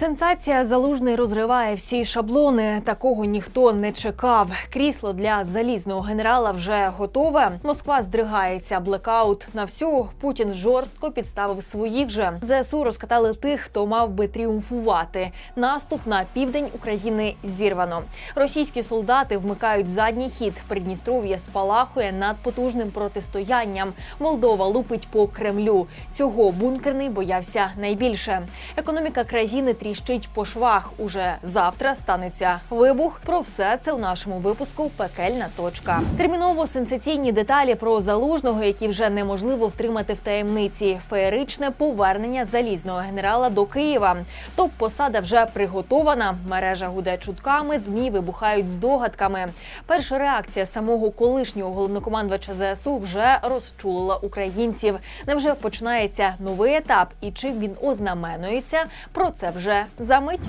Сенсація залужний розриває всі шаблони. Такого ніхто не чекав. Крісло для залізного генерала вже готове. Москва здригається. Блекаут на всю. Путін жорстко підставив своїх же. ЗСУ розкатали тих, хто мав би тріумфувати. Наступ на південь України зірвано. Російські солдати вмикають задній хід. Придністров'я спалахує над потужним протистоянням. Молдова лупить по Кремлю. Цього бункерний боявся найбільше. Економіка країни тріщить по швах. Уже завтра станеться вибух. Про все це у нашому випуску Пекельна точка. Терміново сенсаційні деталі про залужного, які вже неможливо втримати в таємниці. Феєричне повернення залізного генерала до Києва. Топ посада вже приготована. Мережа гуде чутками. Змі вибухають здогадками. Перша реакція самого колишнього головнокомандувача ЗСУ вже розчулила українців. Невже починається новий етап і чим він ознаменується? Про це вже за мить.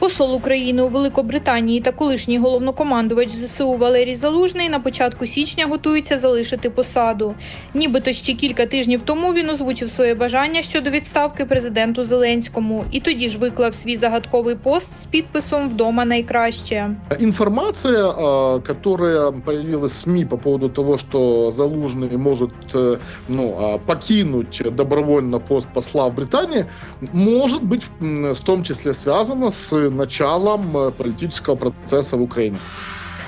Посол України у Великобританії та колишній головнокомандувач ЗСУ Валерій Залужний на початку січня готується залишити посаду. Нібито ще кілька тижнів тому він озвучив своє бажання щодо відставки президенту Зеленському, і тоді ж виклав свій загадковий пост з підписом Вдома найкраще. Информация, э, которая появилась в СМИ по поводу того, что Залужный может э, ну, э, покинуть добровольно пост посла в Британии, может быть м, в том числе связана с началом політичного политического процесса в Украине.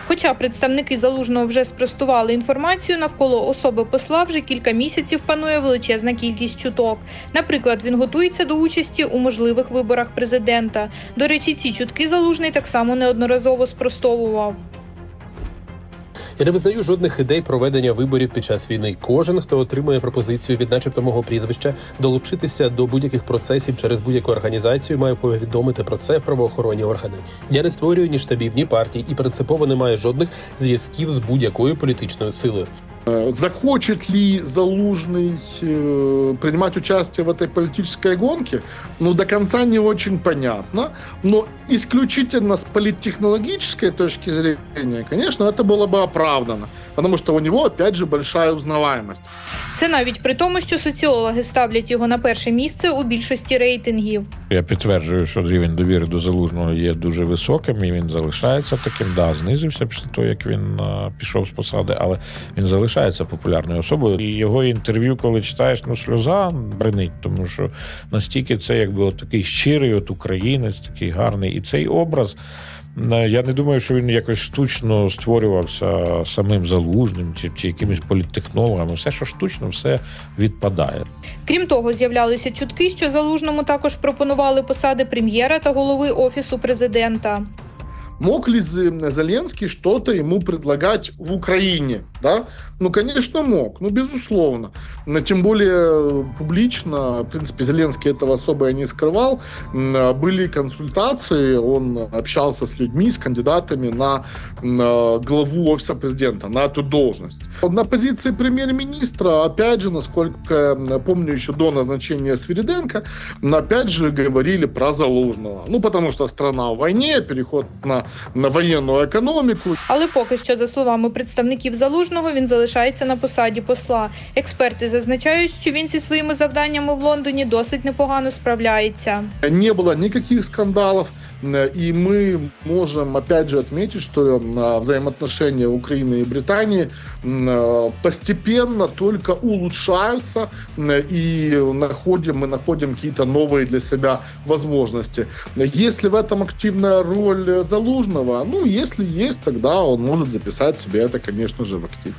Хоча представники залужного вже спростували інформацію, навколо особи посла вже кілька місяців панує величезна кількість чуток. Наприклад, він готується до участі у можливих виборах президента. До речі, ці чутки залужний так само неодноразово спростовував. Я не визнаю жодних ідей проведення виборів під час війни. Кожен, хто отримує пропозицію від, начебто, мого прізвища, долучитися до будь-яких процесів через будь-яку організацію, має повідомити про це правоохоронні органи. Я не створюю ні штабів, ні партій і принципово не маю жодних зв'язків з будь-якою політичною силою. Э, Захочет ли Залужный э, принимать участие в этой политической гонке, ну, до конца не очень понятно. Но исключительно с политтехнологической точки зрения, конечно, это было бы оправдано. Потому что у него, опять же, большая узнаваемость. Це навіть при тому, що соціологи ставлять його на перше місце у більшості рейтингів. Я підтверджую, що рівень довіри до залужного є дуже високим, і він залишається таким. Да, знизився після того, як він а, пішов з посади, але він залишається популярною особою. І його інтерв'ю, коли читаєш, ну сльоза бренить, тому що настільки це якби от такий щирий, от українець, такий гарний. І цей образ. е, Я не думаю, що він якось штучно створювався самим залужним чи, чи якимись політтехнологами. Все, що штучно, все відпадає. Крім того, з'являлися чутки, що залужному також пропонували посади прем'єра та голови офісу президента. Мог ли Зе- Зеленский что-то ему предлагать в Украине? Да? Ну, конечно, мог, ну, безусловно. Но тем более э, публично, в принципе, Зеленский этого особо и не скрывал. М, э, Были консультации, он общался с людьми, с кандидатами на м, э, главу офиса президента, на эту должность. На позиции премьер-министра, опять же, насколько я помню, еще до назначения Свириденко, но опять же говорили про Залужного. Ну, потому что страна в войне, переход на, на военную экономику. Але поки що, за словами представників залужного, він залишається на посаді посла. Експерти зазначають, що він зі своїми завданнями в Лондоні досить непогано справляється. Не було ніяких скандалов. Э, И мы можем, опять же, отметить, что э, взаимоотношения Украины и Британии э, постепенно только улучшаются, и находим, мы находим какие-то новые для себя возможности. Если в этом активная роль Залужного, ну, если есть, тогда он может записать себе это, конечно же, в актив.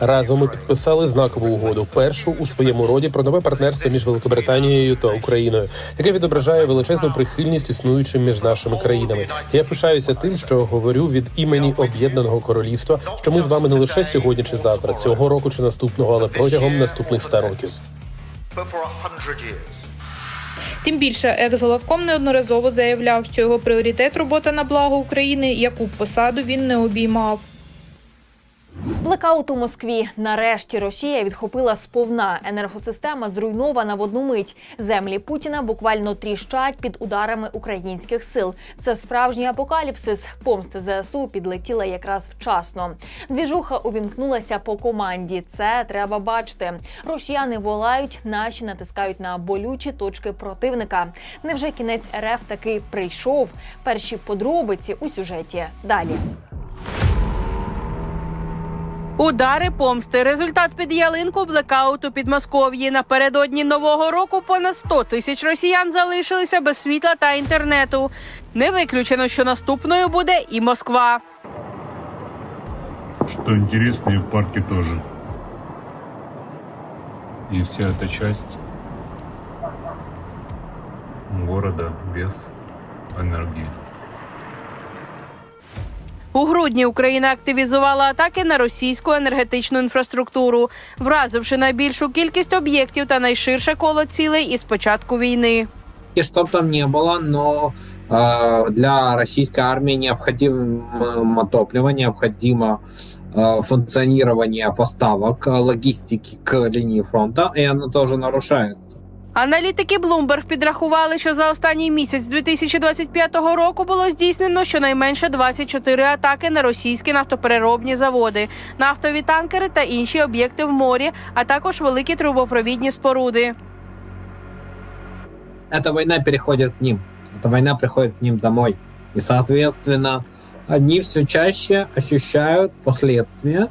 Разом ми підписали знакову угоду, першу у своєму роді про нове партнерство між Великобританією та Україною, яке відображає величезну прихильність існуючим між нашими країнами. Я пишаюся тим, що говорю від імені об'єднаного королівства, що ми з вами не лише сьогодні чи завтра, цього року чи наступного, але протягом наступних ста років. Тим більше екс-головком неодноразово заявляв, що його пріоритет робота на благо України, яку б посаду він не обіймав. Блекаут у Москві. Нарешті Росія відхопила сповна. Енергосистема зруйнована в одну мить. Землі Путіна буквально тріщать під ударами українських сил. Це справжній апокаліпсис. Помсти ЗСУ підлетіла якраз вчасно. Двіжуха увімкнулася по команді. Це треба бачити. Росіяни волають, наші натискають на болючі точки противника. Невже кінець РФ таки прийшов? Перші подробиці у сюжеті далі. Удари помсти. Результат під ялинку блекауту під Москов'ї. Напередодні нового року понад 100 тисяч росіян залишилися без світла та інтернету. Не виключено, що наступною буде і Москва. Что интересно, и в парке тоже. И вся эта часть города без энергии. У грудні Україна активізувала атаки на російську енергетичну інфраструктуру, вразивши найбільшу кількість об'єктів та найширше коло цілей із початку війни. И что б там не было, но э, для российской армии необходимо топливо, необходимо э, функционирование поставок, э, логистики к линии фронта, и оно тоже нарушается. Аналітики Bloomberg підрахували, що за останній місяць 2025 року було здійснено щонайменше 24 атаки на російські нафтопереробні заводи, нафтові танкери та інші об'єкти в морі, а також великі трубопровідні споруди. Эта война переходит к ним. Эта война приходит к ним домой. И, соответственно, они все чаще ощущают последствия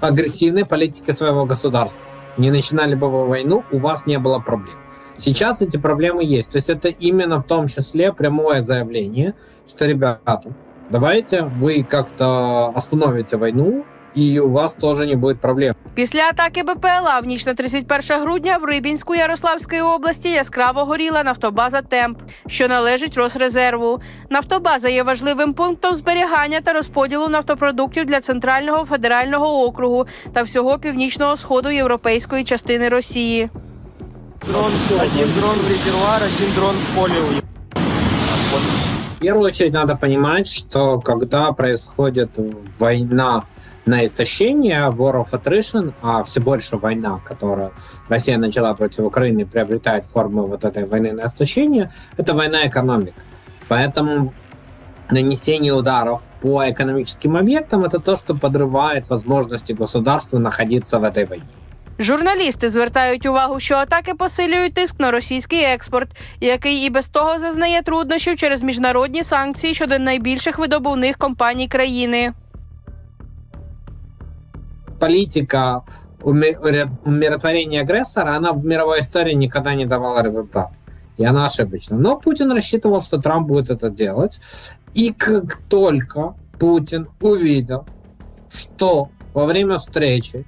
агрессивной политики своего государства. Не начинали бы вы войну, у вас не было проблем. Сейчас эти проблемы есть. То есть это именно в том числе прямое заявление, что, ребята, давайте вы как-то остановите войну, и у вас тоже не будет проблем. Після атаки БПЛА в ніч на 31 грудня в Рибінську Ярославської області яскраво горіла нафтобаза Темп, що належить Росрезерву. Нафтобаза є важливим пунктом зберігання та розподілу нафтопродуктів для центрального федерального округу та всього північного сходу європейської частини Росії. Один дрон в резервуар, один дрон в поле уехал. В первую очередь надо понимать, что когда происходит война на истощение, war of attrition, а все больше война, которую Россия начала против Украины, приобретает формы вот этой войны на истощение, это война экономик. Поэтому нанесение ударов по экономическим объектам это то, что подрывает возможности государства находиться в этой войне. Журналісти звертають увагу, що атаки посилюють тиск на російський експорт, який і без того зазнає труднощів через міжнародні санкції щодо найбільших видобувних компаній країни. Политика умиротворения агрессора, она в мировой истории никогда не давала результат. И она ошибочна. Но Путин рассчитывал, что Трамп будет это делать. И как только Путин увидел, что во время встречи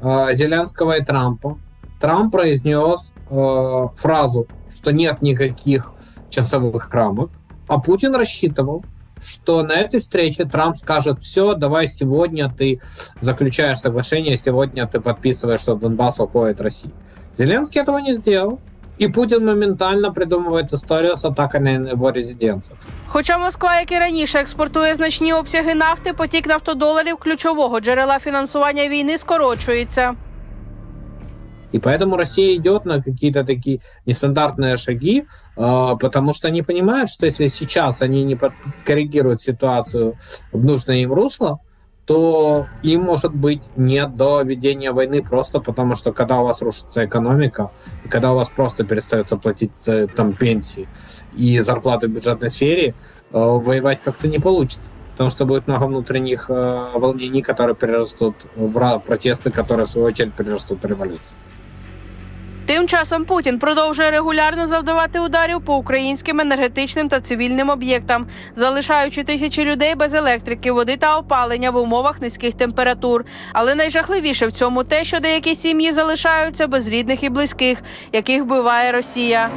э, Зеленского и Трампа Трамп произнес э, фразу, что нет никаких часовых рамок, а Путин рассчитывал, что на этой встрече Трамп скажет, все, давай сегодня ты заключаешь соглашение, сегодня ты подписываешь, что Донбасс уходит России. Зеленский этого не сделал. И Путин моментально придумывает историю с атакой на его резиденцию. Хоча Москва, як і раніше, експортує значні обсяги нафти, потік нафтодоларів ключового джерела фінансування війни скорочується. И поэтому Россия идет на какие-то такие нестандартные шаги, э, потому что они понимают, что если сейчас они не коррегируют ситуацию в нужное им русло, то им может быть не до ведения войны просто потому, что когда у вас рушится экономика, и когда у вас просто перестается платить э, там пенсии и зарплаты в бюджетной сфере, э, воевать как-то не получится. Потому что будет много внутренних э, волнений, которые перерастут в протесты, которые в свою очередь перерастут в революцию. Тим часом Путін продовжує регулярно завдавати ударів по українським енергетичним та цивільним об'єктам, залишаючи тисячі людей без електрики, води та опалення в умовах низьких температур. Але найжахливіше в цьому те, що деякі сім'ї залишаються без рідних і близьких, яких вбиває Росія.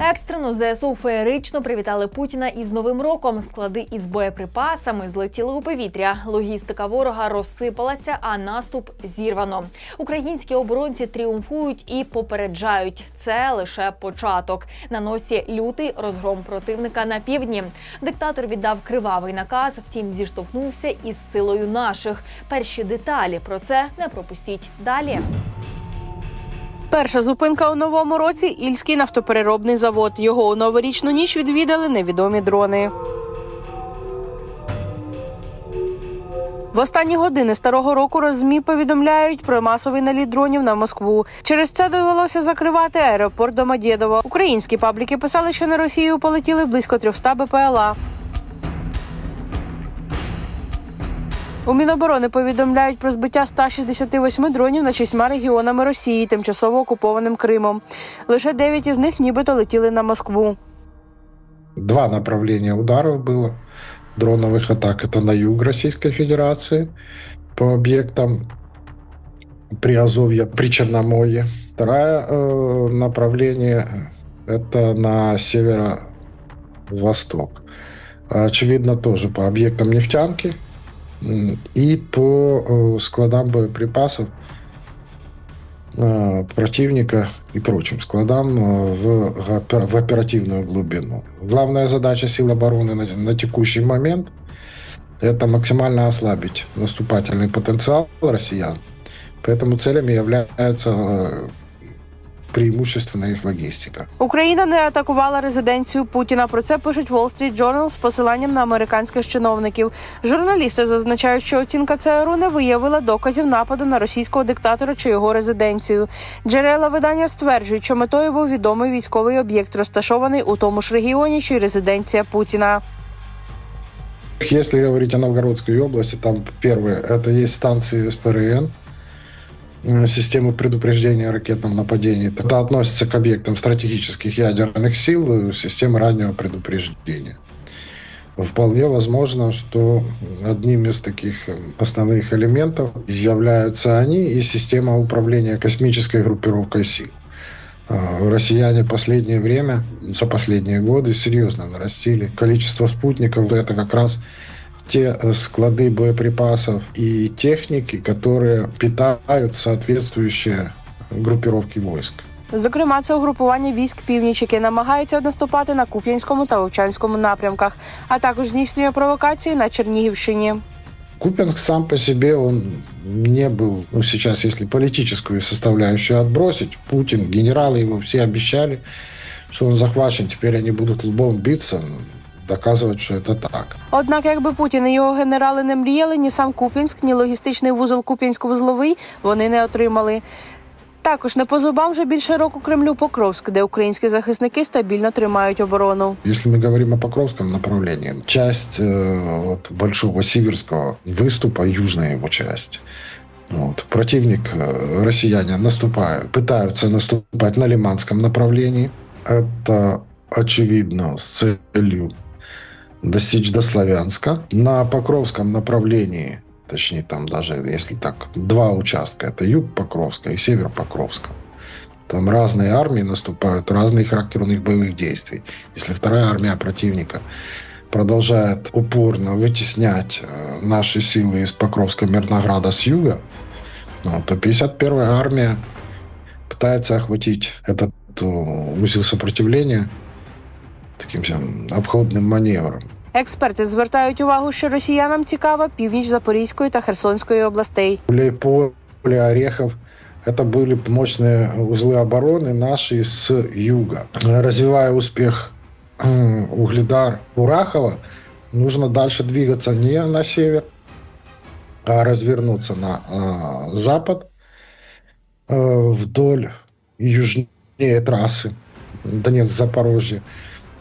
Екстрено ЗСУ феєрично привітали Путіна із Новим роком. Склади із боєприпасами злетіли у повітря. Логістика ворога розсипалася, а наступ зірвано. Українські оборонці тріумфують і попереджають. Це лише початок. На носі лютий розгром противника на півдні. Диктатор віддав кривавий наказ, втім зіштовхнувся із силою наших. Перші деталі про це не пропустіть далі. Перша зупинка у новому році Ільський нафтопереробний завод. Його у новорічну ніч відвідали невідомі дрони. В останні години старого року розмі повідомляють про масовий наліт дронів на Москву. Через це довелося закривати аеропорт Домодєдово. Українські пабліки писали, що на Росію полетіли близько 300 БПЛА. У Міноборони повідомляють про збиття 168 дронів над шістьма регіонами Росії, тимчасово окупованим Кримом. Лише дев'ять із них нібито летіли на Москву. Два направления ударов было дроновых атак. Это на юг Российской Федерации по объектам Приазовья, при Черноморье. Второе э, направление – это на северо-восток. Очевидно, тоже по объектам нефтянки м, и по э, складам боеприпасов э, противника и прочим складам э, в, опер- в оперативную глубину. Главная задача сил обороны на, на текущий момент – это максимально ослабить наступательный потенциал россиян. Поэтому целями является э, преимущественно их логистика. Україна не атакувала резиденцію Путіна. Про це пишуть Wall Street Journal з посиланням на американських чиновників. Журналісти зазначають, що оцінка ЦРУ не виявила доказів нападу на російського диктатора чи його резиденцію. Джерела видання стверджують, що метою був відомий військовий об'єкт, розташований у тому ж регіоні, що й резиденція Путіна. Если говорить о Новгородской области, там первое – это есть станции СПРН, системы предупреждения о ракетном нападении. Это относится к объектам стратегических ядерных сил, э, системы раннего предупреждения. Вполне возможно, что одним из таких э, основных элементов являются они и система управления космической группировкой сил. Э, Россияне последнее время, за последние годы серьезно нарастили количество спутников. Это как раз те э, склады боеприпасов и техники, которые питают соответствующие группировки войск. Зокрема, це угрупування військ північ, яке намагається наступати на Куп'янському та Вовчанському напрямках, а також здійснює провокації на Чернігівщині. Купинск сам по себе, он не был, ну сейчас, если политическую составляющую отбросить, Путин, генералы его все обещали, что он захвачен, теперь они будут лбом биться, ну, доказывать, что это так. Однак, якби Путін і його генерали не мріяли, ні сам Куп'янськ, ні логістичний вузол Куп'янськ-вузловий вони не отримали. Також не по зубам вже більше року Кремлю Покровськ, де українські захисники стабільно тримають оборону. Если мы говорим о Покровском направлении, часть э, вот, Большого Сиверского выступа, южная его часть, вот, противник, э, россияне наступают, пытаются наступать на Лиманском направлении. Это очевидно с целью достичь до Славянска. На Покровском направлении, точнее там даже если так, два участка, это юг Покровска и север Покровска. Там разные армии наступают, разные характер у них боевых действий. Если вторая армия противника продолжает упорно вытеснять э, наши силы из Покровска Мирнограда с юга, ну, то 51-я армия пытается охватить этот э, узел сопротивления таким всем обходным маневром. Експерти звертають увагу, що росіянам цікава північ Запорізької та Херсонської областей. Поле, Орехов это были мощные узлы обороны наши с юга. Развивая успех м, Угледар Урахова, нужно дальше двигаться не на север, а развернуться на а, запад э, вдоль южнее трассы Донецк-Запорожье.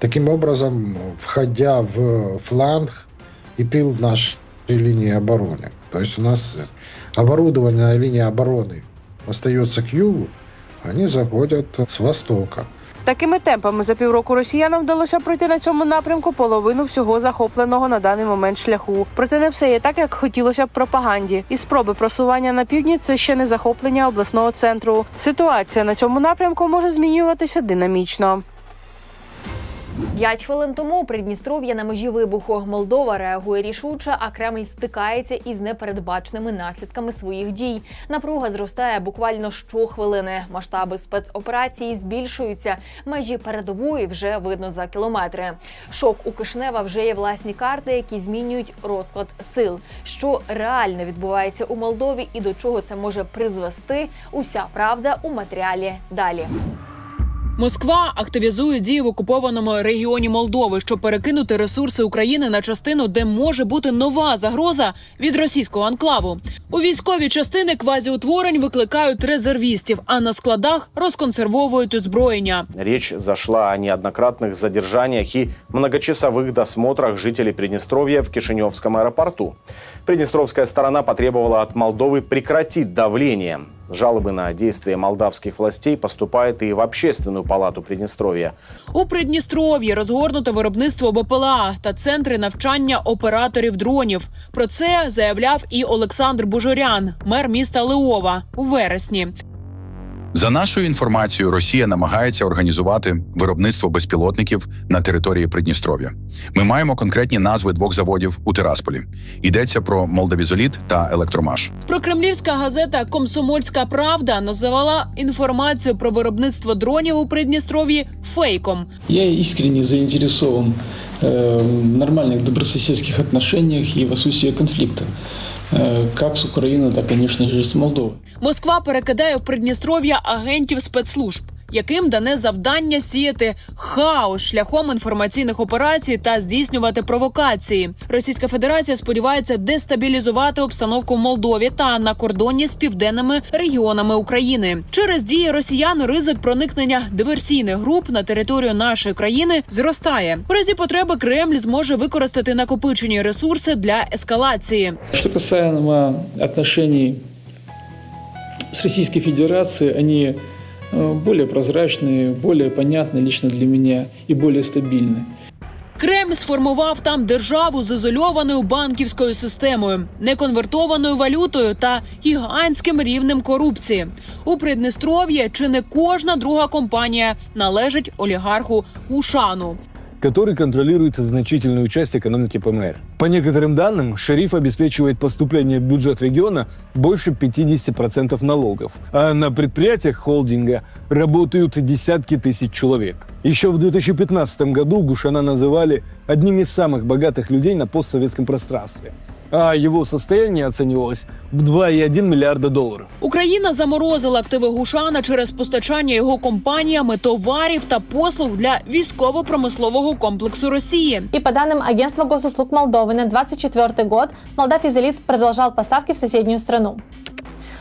Таким образом, входя в фланг и тыл нашей линии обороны. То есть у нас оборудованная линия обороны остается к югу, они заходят с востока. Такими темпами за півроку росіянам вдалося пройти на цьому напрямку половину всього захопленого на даний момент шляху. Проте не все є так, як хотілося б пропаганді. І спроби просування на півдні це ще не захоплення обласного центру. Ситуація на цьому напрямку може змінюватися динамічно. П'ять хвилин тому Придністров'я на межі вибуху. Молдова реагує рішуче, а Кремль стикається із непередбаченими наслідками своїх дій. Напруга зростає буквально щохвилини. Масштаби спецоперації збільшуються. Межі передової вже видно за кілометри. Шок у Кишнева вже є власні карти, які змінюють розклад сил. Що реально відбувається у Молдові і до чого це може призвести? Уся правда у матеріалі далі. Москва активізує дії в окупованому регіоні Молдови, щоб перекинути ресурси України на частину, де може бути нова загроза від російського анклаву. У військові частини квазіутворень викликають резервістів, а на складах розконсервовують озброєння. Речь зашла о неоднократных задержаниях и многочасовых досмотрах жителей Приднестровья в Кишиневском аэропорту. Приднестровская сторона потребовала от Молдовы прекратить давление. Жалобы на действия молдавских властей поступают и в Общественную палату Приднестровья. У Придністров'ї розгорнуто виробництво БПЛА та центри навчання операторів дронів. Про це заявляв і Олександр Бужорян, мер міста Леова, у вересні. За нашою інформацією, Росія намагається організувати виробництво безпілотників на території Придністров'я. Ми маємо конкретні назви двох заводів у Тирасполі. Йдеться про Молдавізоліт та Електромаш. Прокремлівська газета Комсомольська Правда називала інформацію про виробництво дронів у Придністров'ї фейком. Я искренне заинтересован э, в нормальных добрососедских отношениях и в отсутствии конфликта. Э, как України, Украиной, так, звісно, же, Молдови, с Москва перекидає в Придністров'я агентів спецслужб, яким дане завдання сіяти хаос шляхом інформаційних операцій та здійснювати провокації. Російська Федерація сподівається дестабілізувати обстановку в Молдові та на кордоні з південними регіонами України. Через дії росіян ризик проникнення диверсійних груп на територію нашої країни зростає. У разі потреби Кремль зможе використати накопичені ресурси для ескалації. Что касаемо отношений с Российской Федерацией, они э, более прозрачные, более понятны лично для меня и более стабильны. Кремль сформував там державу з ізольованою банківською системою, неконвертованою валютою та гігантським рівнем корупції. У Придністров'ї чи не кожна друга компанія належить олігарху Ушану. Который контролирует значительную часть экономики ПМР. По некоторым данным, шериф обеспечивает поступление в бюджет региона больше 50% налогов, а на предприятиях холдинга работают десятки тысяч человек. Еще в 2015 году Гушана называли одним из самых богатых людей на постсоветском пространстве, а его состояние оценивалось в 2,1 миллиарда долларов. Україна заморозила активи Гушана через постачання його компаніями товарів та послуг для військово-промислового комплексу Росії. И по данным Агентства госуслуг Молдовы на 24 год Молдавизолит продолжал поставки в соседнюю страну.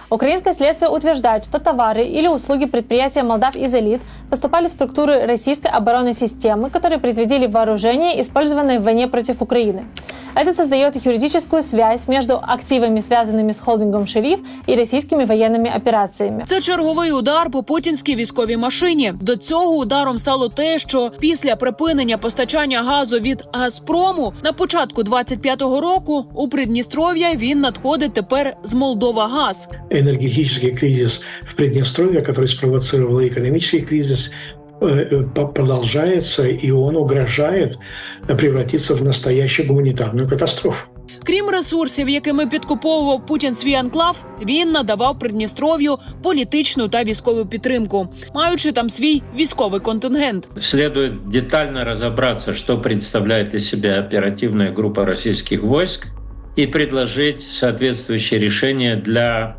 Украинское следствие утверждает, что товары или услуги предприятия Молдав Изолит поступали в структуры российской оборонной системы, которые производили вооружение, использованное в войне против Украины. Это создает юридическую связь между активами, связанными с холдингом «Шериф» и российскими военными операциями. Це черговий удар по путінській військовій машині. До цього ударом стало те, що після припинення постачання газу від Газпрому на початку 25-го року у Придністров'я він надходить тепер з Молдова Газ. энергетический кризис в Приднестровье, который спровоцировал и экономический кризис, э, э, продолжается, и он угрожает превратиться в настоящую гуманитарную катастрофу. Крім ресурсів, якими підкуповував Путін свій анклав, він надавав Придністров'ю політичну та військову підтримку, маючи там свій військовий контингент. Следует детально разобраться, что представляет из себя оперативная группа российских войск, и предложить соответствующие решения для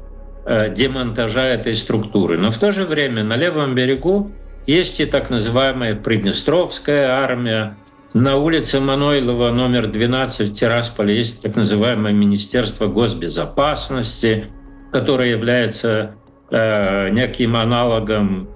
э, демонтажа этой структуры. Но в то же время на левом берегу есть и так называемая Приднестровская армия. На улице Манойлова номер 12 в Тирасполе есть так называемое Министерство госбезопасности, которое является э, неким аналогом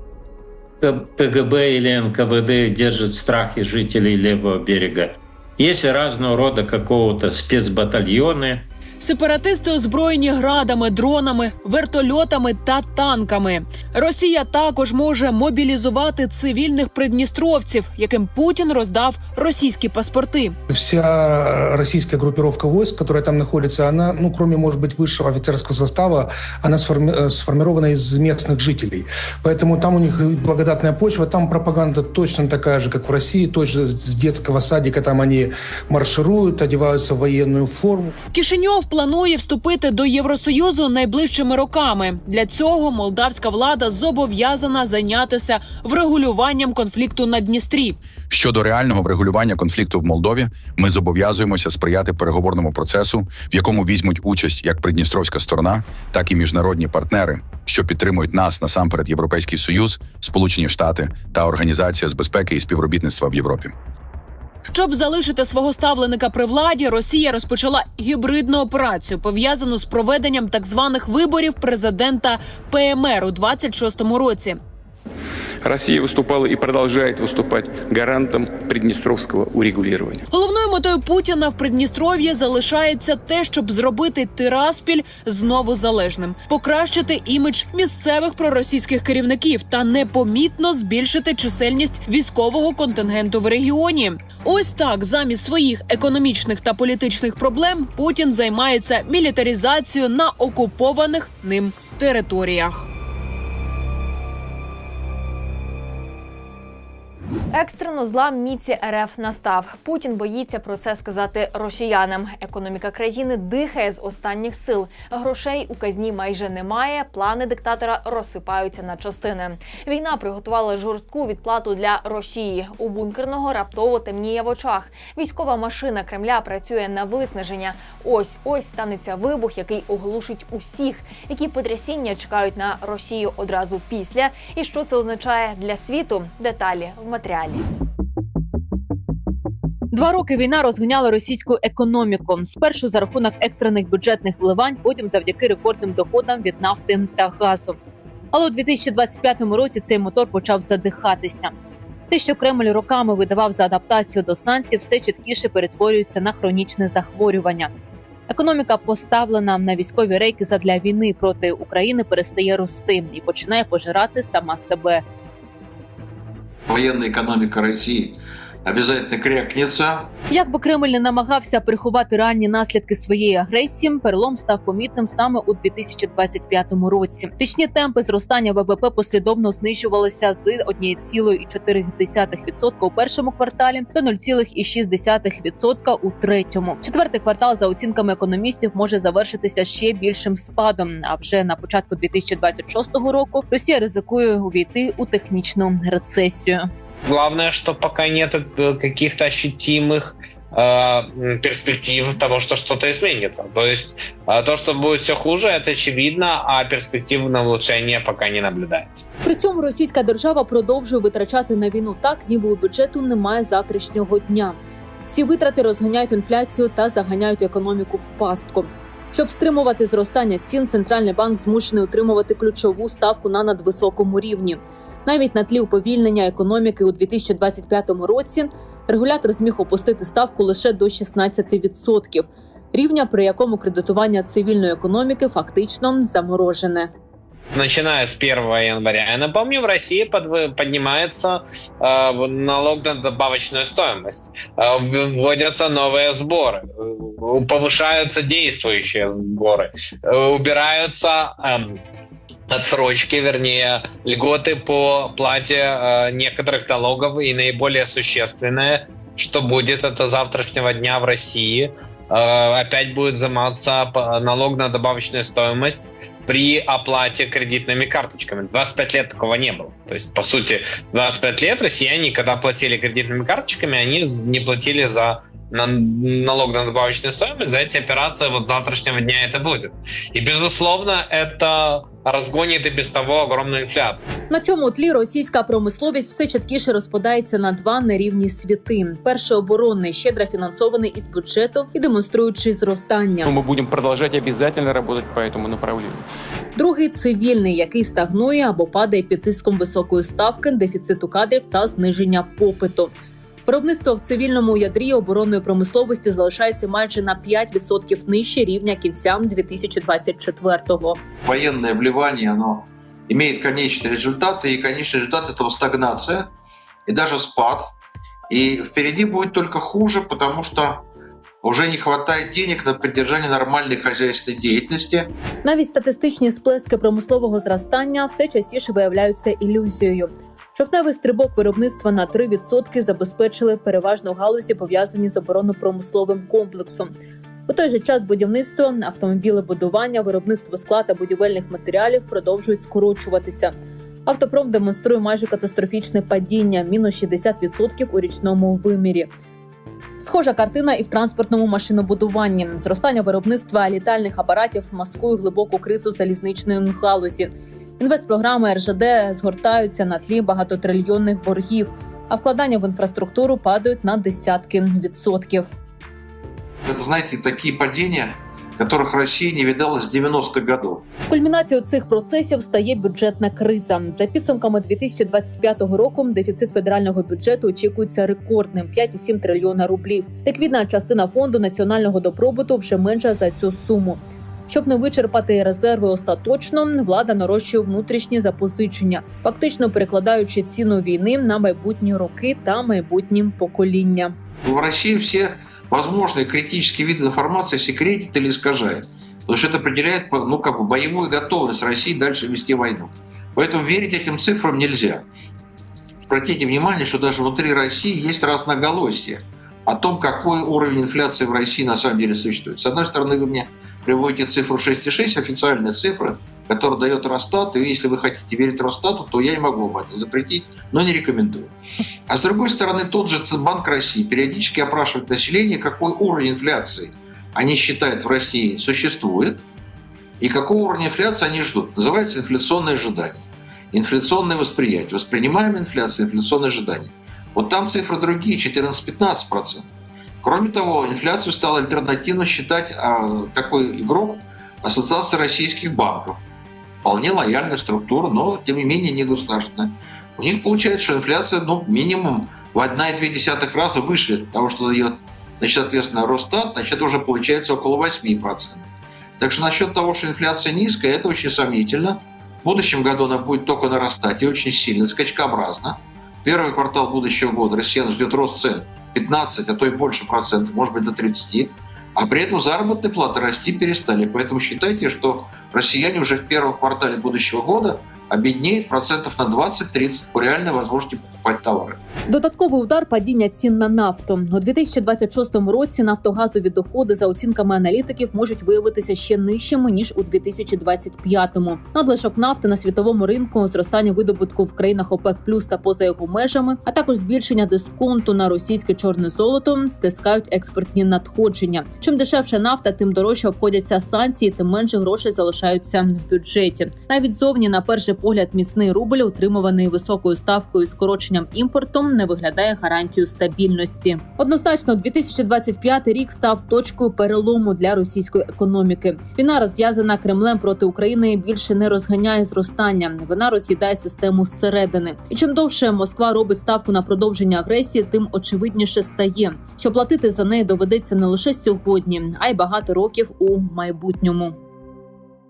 КГБ или НКВД, держит в страхе жителей левого берега. Есть разного рода какого-то спецбатальоны, Сепаратисти озброєні градами, дронами, вертольотами та танками. Росія також може мобілізувати цивільних придністровців, яким Путін роздав російські паспорти. Вся российская группировка войск, которая там находится, она, ну, кроме, может быть, высшего офицерского состава, она сформи- э, сформирована из местных жителей. Поэтому там у них и благодатная почва, там пропаганда точно такая же, как в России, точно с детского садика там они маршируют, одеваются в военную форму. Кишиньов планує вступити до Євросоюзу найближчими роками. Для цього молдавська влада зобов'язана зайнятися врегулюванням конфлікту на Дністрі. Щодо реального врегулювання конфлікту в Молдові, ми зобов'язуємося сприяти переговорному процесу, в якому візьмуть участь як придністровська сторона, так і міжнародні партнери, що підтримують нас насамперед Європейський Союз, Сполучені Штати та Організація з безпеки і співробітництва в Європі. Щоб залишити свого ставленика при владі, Росія розпочала гібридну операцію, пов'язану з проведенням так званих виборів президента ПМР у 26-му році. Россия выступала и продолжает выступать гарантом приднестровского урегулирования. Головною метою Путіна в Придністров'ї залишається те, щоб зробити Тираспіль знову залежним, покращити імідж місцевих проросійських керівників та непомітно збільшити чисельність військового контингенту в регіоні. Ось так, замість своїх економічних та політичних проблем, Путін займається мілітаризацією на окупованих ним територіях. Екстрено злам міці РФ настав. Путін боїться про це сказати росіянам. Економіка країни дихає з останніх сил. Грошей у казні майже немає. Плани диктатора розсипаються на частини. Війна приготувала жорстку відплату для Росії. У бункерного раптово темніє в очах. Військова машина Кремля працює на виснаження. Ось ось станеться вибух, який оглушить усіх, які потрясіння чекають на Росію одразу після. І що це означає для світу? Деталі в матеріалі. Два роки війна розганяла російську економіку. Спершу за рахунок екстрених бюджетних вливань, потім завдяки рекордним доходам від нафти та газу. Але у 2025 році цей мотор почав задихатися. Те, що Кремль роками видавав за адаптацію до санкцій, все чіткіше перетворюється на хронічне захворювання. Економіка, поставлена на військові рейки задля війни проти України, перестає рости і починає пожирати сама себе. Военная экономика России обязательно крякнется. Як би Кремль не намагався приховати реальні наслідки своєї агресії, перелом став помітним саме у 2025 році. Річні темпи зростання ВВП послідовно знижувалися з 1,4% у першому кварталі до 0,6% у третьому. Четвертий квартал, за оцінками економістів, може завершитися ще більшим спадом. А вже на початку 2026 року Росія ризикує увійти у технічну рецесію Главное, что пока нет э, каких-то ощутимых э, м, перспектив того, что что-то изменится. То есть э, то, что будет все хуже, это очевидно, а перспектив на улучшение пока не наблюдается. При цьому російська держава продовжує витрачати на війну так, ніби у бюджету немає завтрашнього дня. Ці витрати розганяють інфляцію та заганяють економіку в пастку. Щоб стримувати зростання цін, центральний банк змушений утримувати ключову ставку на надвисокому рівні. Навіть на тлі уповільнення економіки у 2025 році регулятор зміг опустити ставку лише до 16%, рівня, при якому кредитування цивільної економіки фактично заморожене. Начиная с 1 января, я напомню, в России подв- поднимается э, налог на добавочную стоимость, э, вводятся новые сборы, э, повышаются действующие сборы, э, убираются эм, отсрочки, вернее, льготы по плате э, некоторых налогов и наиболее существенное, что будет это завтрашнего дня в России, э, опять будет взиматься налог на добавочную стоимость при оплате кредитными карточками. 25 лет такого не было. То есть, по сути, 25 лет россияне, когда платили кредитными карточками, они не платили за на- налог на добавочную стоимость, за эти операции вот с завтрашнего дня это будет. И, безусловно, это разгонит и без того огромную инфляцию. На цьому тлі російська промисловість все чіткіше розпадається на два нерівні світи: перший оборонний, щедро фінансований із бюджету і демонструючи зростання. Мы будем продолжать обязательно работать по этому направлению. Другий цивільний, який стагнує або падає під тиском високої ставки, дефіциту кадрів та зниження попиту. Виробництво в цивільному ядрі оборонної промисловості залишається майже на 5% нижче рівня кінця 2024-го. Военное вливание, оно имеет конечный результат, и конечный результат этого стагнация и даже спад. И впереди будет только хуже, потому что уже не хватает денег на поддержание нормальной хозяйственной деятельности. Навіть статистичні сплески промислового зростання все частіше виявляються ілюзією. Жовтневий стрибок виробництва на 3% забезпечили переважно галузі, пов'язані з оборонно-промисловим комплексом. У той же час будівництво, автомобілебудування, виробництво скла та будівельних матеріалів продовжують скорочуватися. Автопром демонструє майже катастрофічне падіння мінус 60% у річному вимірі. Схожа картина і в транспортному машинобудуванні. Зростання виробництва літальних апаратів маскує глибоку кризу залізничної галузі. Інвестпрограми РЖД згортаються на тлі багатотрильйонних боргів, а вкладання в інфраструктуру падають на десятки відсотків. Это, знаете, такие падения, которых Россия не видала с 90-х годов. Кульмінацією цих процесів стає бюджетна криза. За підсумками 2025 року дефіцит федерального бюджету очікується рекордним 5,7 трильйона рублів. Ліквідна частина фонду національного добробуту вже менша за цю суму. Щоб не вичерпати резерви остаточно, влада нарощує внутрішні запозичення, фактично перекладаючи ціну війни на майбутні роки та майбутні покоління. В России все возможные критические виды информации секретит или искажает. Потому что это определяет ну, как бы боевую готовность России дальше вести войну. Поэтому верить этим цифрам нельзя. Обратите внимание, что даже внутри России есть разноголосие о том, какой уровень инфляции в России на самом деле существует. С одной стороны, вы мне приводите цифру 6,6, официальная цифра, которую дает Росстат, и если вы хотите верить Росстату, то я не могу вам это запретить, но не рекомендую. А с другой стороны, тот же Центробанк России периодически опрашивает население, какой уровень инфляции они считают в России существует, и какого уровня инфляции они ждут. Называется инфляционное ожидание. Инфляционное восприятие. Воспринимаем инфляцию, инфляционное ожидание. Вот там цифры другие, 14-15%. Кроме того, инфляцию стал альтернативно считать а, такой игрок Ассоциации российских банков. Вполне лояльная структура, но тем не менее не государственная. У них получается, что инфляция ну, минимум в 1,2 раза выше того, что дает значит, соответственно, Росстат, значит, это уже получается около 8%. Так что насчет того, что инфляция низкая, это очень сомнительно. В будущем году она будет только нарастать и очень сильно, скачкообразно. Первый квартал будущего года россиян ждет рост цен 15, а то и больше процентов, может быть до 30. А при этом заработные платы расти перестали. Поэтому считайте, что россияне уже в первом квартале будущего года обеднеют процентов на 20-30 по реальной возможности покупать товары. Додатковий удар падіння цін на нафту у 2026 році. Нафтогазові доходи за оцінками аналітиків можуть виявитися ще нижчими ніж у 2025-му. Надлишок нафти на світовому ринку, зростання видобутку в країнах ОПЕК плюс та поза його межами, а також збільшення дисконту на російське чорне золото стискають експортні надходження. Чим дешевше нафта, тим дорожче обходяться санкції, тим менше грошей залишаються в бюджеті. Навіть зовні на перший погляд міцний рубль, утримуваний високою ставкою і скороченням імпорту, не виглядає гарантією стабільності. Однозначно, 2025 рік став точкою перелому для російської економіки. Війна розв'язана Кремлем проти України більше не розганяє зростання. Вона роз'їдає систему зсередини. І чим довше Москва робить ставку на продовження агресії, тим очевидніше стає, що платити за неї доведеться не лише сьогодні, а й багато років у майбутньому.